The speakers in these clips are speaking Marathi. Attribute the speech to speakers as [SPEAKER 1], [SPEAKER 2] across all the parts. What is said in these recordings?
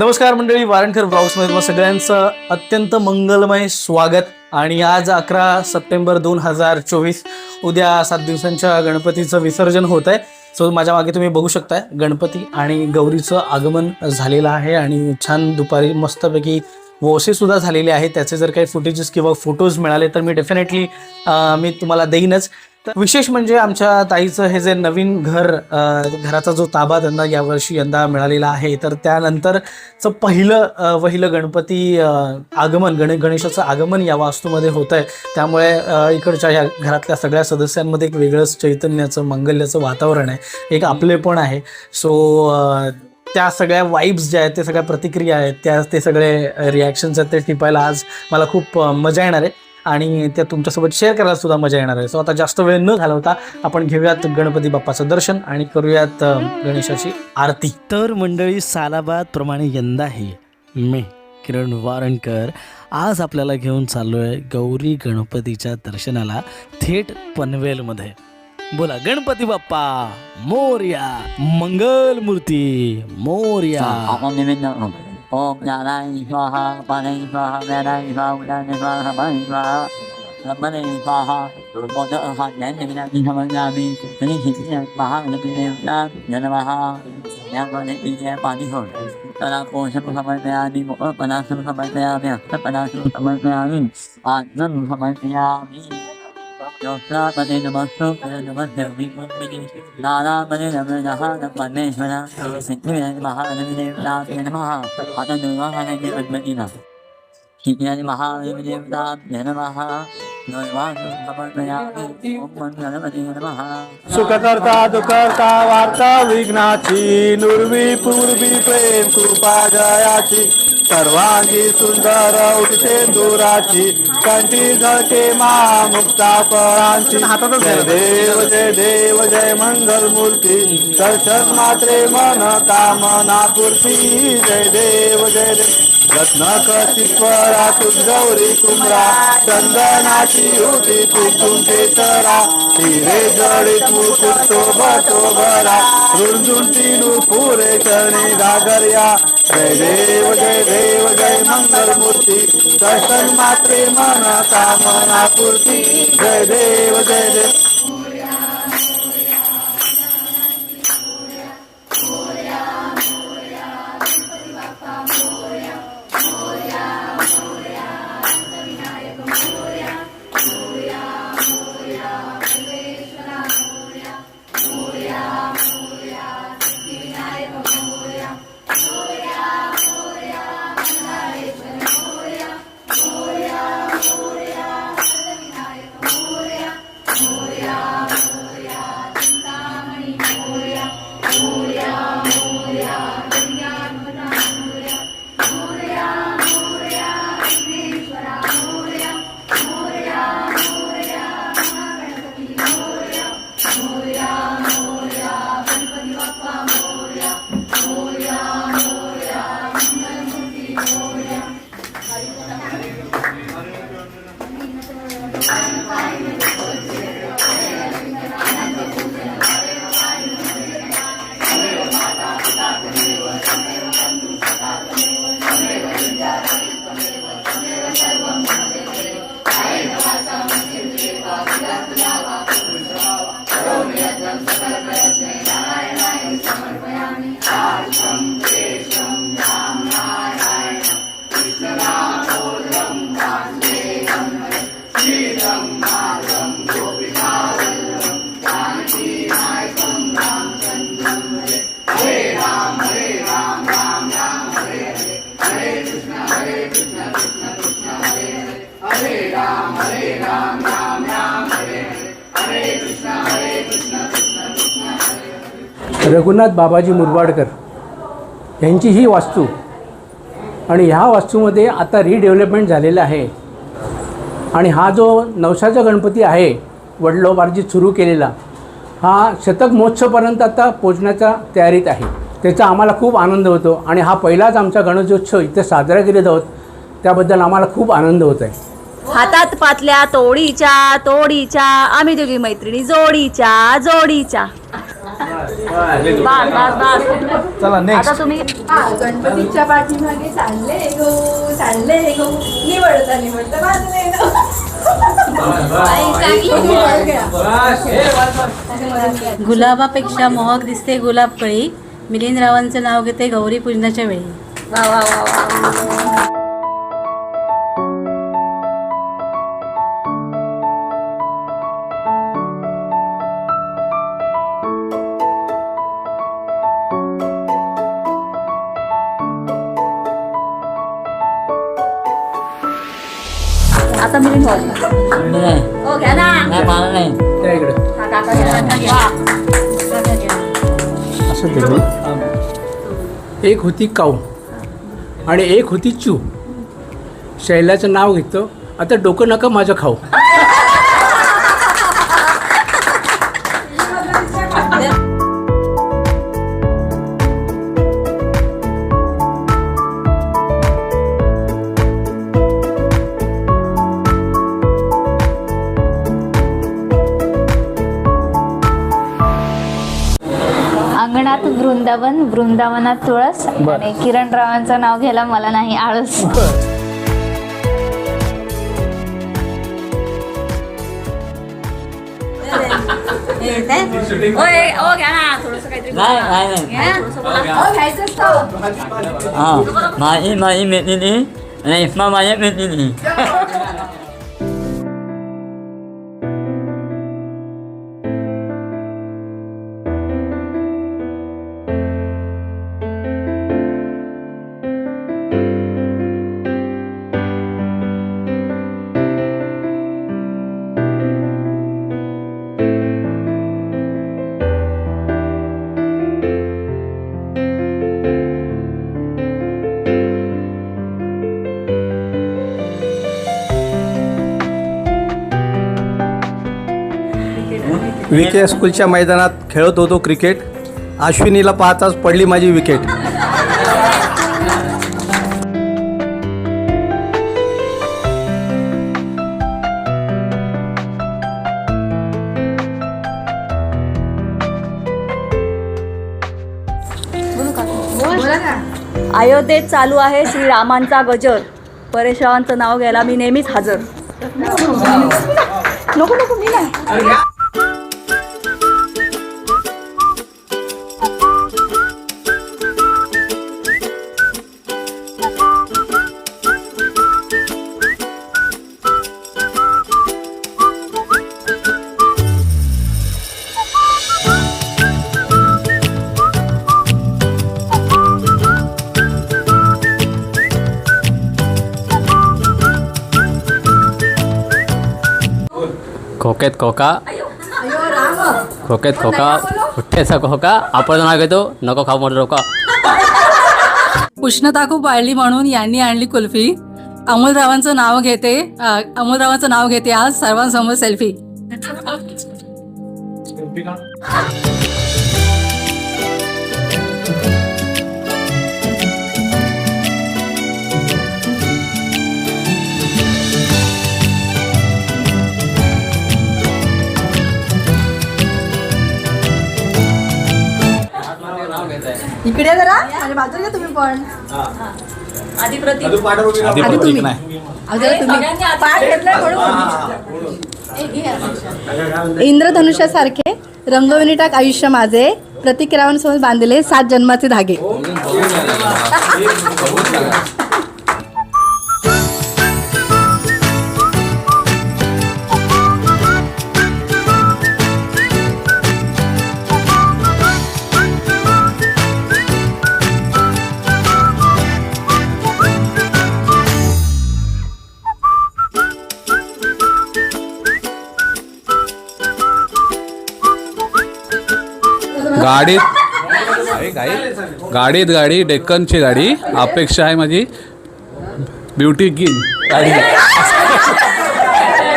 [SPEAKER 1] नमस्कार मंडळी वारणकर ब्लॉग्समध्ये तुम्हा सगळ्यांचं अत्यंत मंगलमय स्वागत. आणि आज अकरा सप्टेंबर दोन हजार चोवीस उद्या सात दिवसांच्या गणपतीचं विसर्जन होत आहे. सो माझ्या मागे तुम्ही बघू शकताय गणपती आणि गौरीचं आगमन झालेलं आहे आणि छान दुपारी मस्तपैकी वोसे सुद्धा झालेले आहेत. त्याचे जर काही फुटेजेस किंवा फोटोज मिळाले तर मी डेफिनेटली मी तुम्हाला देईनच. तर विशेष म्हणजे आमच्या ताईचं हे जे नवीन घर घराचा जो ताबा त्यांना यावर्षी यंदा मिळालेला आहे तर त्यानंतरचं पहिलं वहिलं पहिलं गणपती आगमन गण गणेशाचं आगमन या वास्तूमध्ये होत आहे त्यामुळे इकडच्या या घरातल्या सगळ्या सदस्यांमध्ये एक वेगळंच चैतन्याचं मंगल्याचं वातावरण आहे. एक आपलेपण आहे. सो त्या सगळ्या वाईब्स ज्या आहेत ते सगळ्या प्रतिक्रिया आहेत त्या ते सगळे रिॲक्शन्स आहेत ते टिपायला आज मला खूप मजा येणार आहे. आणि त्या तुमच्यासोबत शेअर करायला सुद्धा मजा येणार आहे. सो आता जास्त वेळ न घालवता आपण घेऊयात गणपती बाप्पाचं दर्शन आणि करूयात गणेशाची आरती. तर मंडळी सालाबाद प्रमाणे यंदाही मी किरण वारणकर आज आपल्याला घेऊन चाललो आहे गौरी गणपतीच्या दर्शनाला थेट पनवेलमध्ये. बोला गणपती बाप्पा मोर्या मंगल मूर्ती मोर्या
[SPEAKER 2] ओम नारायण स्वाहा पाणी स्वाहा नारायण स्वाहा उदान स्वाहा पाणी स्वाहा रमणे स्वाहा बोध हा ज्ञान निमित्ताने तरी शिकले महागणपतीदेवता जनमहा यामध्ये तिथे पाणी होत त्याला पोषण समर्पयामी समर्पयामी समर्पयामी आत्मन समर्पयामी योत्सापदे नमस्तु नमस्ते विपुण्डिनि नारापदे नमः सिद्धिविनायक महादेवताभ्य नमः अथ पद्मतिना सिद्धिविनायक महादेवताभ्य नमः
[SPEAKER 3] सुखकर्ता दुखकर्ता वार्ता विघ्नाची नुर्वी पूर्वी प्रेम कृपा जयाची सर्वांगी सुंदर उठते दुराची. कंठी झळके मा मुक्ता परांची जय देव जय देव जय मंगल मूर्ती दर्शन मात्रे मन कामना पूर्ती. जय देव जय देव. रत्नक चित्वरा गौरी कुमरा चंदनाची होती तुमचे तरा हिरे जडित मुकुट शोभतो भरा रुंजुंटी पुरे चरणी घागर्या. जय देव जय देव जय मंगल मूर्ती दर्शन मात्रे मना कामना पूर्ती जय देव जय देव.
[SPEAKER 4] रघुनाथ बाबाजी मुरबाडकर यांची ही वास्तू आणि ह्या वास्तूमध्ये आता रिडेव्हलपमेंट झालेलं आहे. आणि हा जो नवसाचा गणपती आहे वडलोबारजी सुरू केलेला हा शतक महोत्सवपर्यंत आता पोचण्याच्या तयारीत आहे. त्याचा आम्हाला खूप आनंद होतो आणि हा पहिलाच आमचा गणेशोत्सव इथे साजरा केलेला आहोत त्याबद्दल आम्हाला खूप आनंद होत आहे.
[SPEAKER 5] हातात पातल्या तोडीच्या तोडीच्या आम्ही दोघी मैत्रिणी जोडीच्या जोडीच्या. बस बस बस
[SPEAKER 1] चला नेक्स्ट
[SPEAKER 5] आता तुम्ही
[SPEAKER 6] गणपतीच्या पाठीमागे चालले गो चालले गो. निवडता निवडता वाजले गो. आई, चांगली निवड.
[SPEAKER 7] गुलाबापेक्षा मोहक दिसते गुलाब कळी. मिलिंद रावांचं नाव घेते गौरी पूजनाच्या वेळी.
[SPEAKER 5] वा वा वा वा.
[SPEAKER 2] नाही मला नाही.
[SPEAKER 4] त्या इकडे. असं एक होती काऊ आणि एक होती चू. शैलाचं नाव घेतो. आता डोकं नका माझं खाऊ.
[SPEAKER 8] वृंदावन वृंदावनात तुळस आणि किरण रावांचं नाव घ्यायला मला नाही आळस.
[SPEAKER 2] नाही नाही नाही.
[SPEAKER 6] हो.
[SPEAKER 2] हा माझी माझी मैत्रिणी आणि इस्मा माझ्या मैत्रिणी
[SPEAKER 3] विके स्कूलच्या मैदानात खेळत होतो क्रिकेट. अश्विनीला पाहताच पडली माझी विकेट.
[SPEAKER 5] अयोध्येत चालू आहे श्रीरामांचा गजर. परेशरावांचं नाव घ्यायला मी नेहमीच हजर. नको नको मी नाही.
[SPEAKER 9] खोक्यात खोका खोक्यात खोका पुठ्ठ्याचा खोका आपण नाव घेतो. नको खाऊ मोठं रोका
[SPEAKER 7] उष्णता खूप वाढली म्हणून यांनी आणली कुल्फी. अमोलरावांचं नाव घेते. अमोलरावांचं नाव घेते आज. सर्वांसमोर सेल्फी
[SPEAKER 6] इकडे जरा आणि बाजूला घ्या तुम्ही पण.
[SPEAKER 5] आधी प्रतीक.
[SPEAKER 6] आधी तुम्ही. अगं तुम्ही पाठ घेतलाय म्हणून. इंद्रधनुष्यासारखे रंगविणी टाक आयुष्य माझे. प्रतिक्रियावांसोबत बांधले सात जन्माचे धागे.
[SPEAKER 10] गाडीत गाडीत गाडी डेक्कनची गाडी. अपेक्षा आहे माझी. Beauty king. गाडी.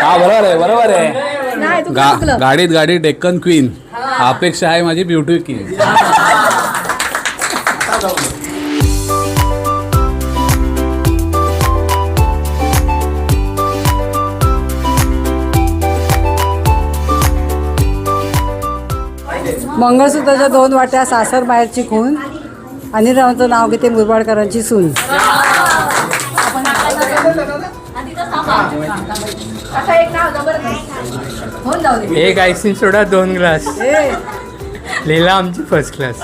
[SPEAKER 10] हा बरोबर आहे बरोबर आहे. गा गाडीत गाडी डेक्कन क्वीन. अपेक्षा आहे माझी ब्युटी किंग.
[SPEAKER 11] मंगळसूत्राच्या दोन वाट्या सासर माहेरची खून अनिलरावांचं नाव घेते मुरबाडकरांची सून.
[SPEAKER 7] एक आयसिंग सोडा दोन ग्लास. लिहिला आमची फर्स्ट क्लास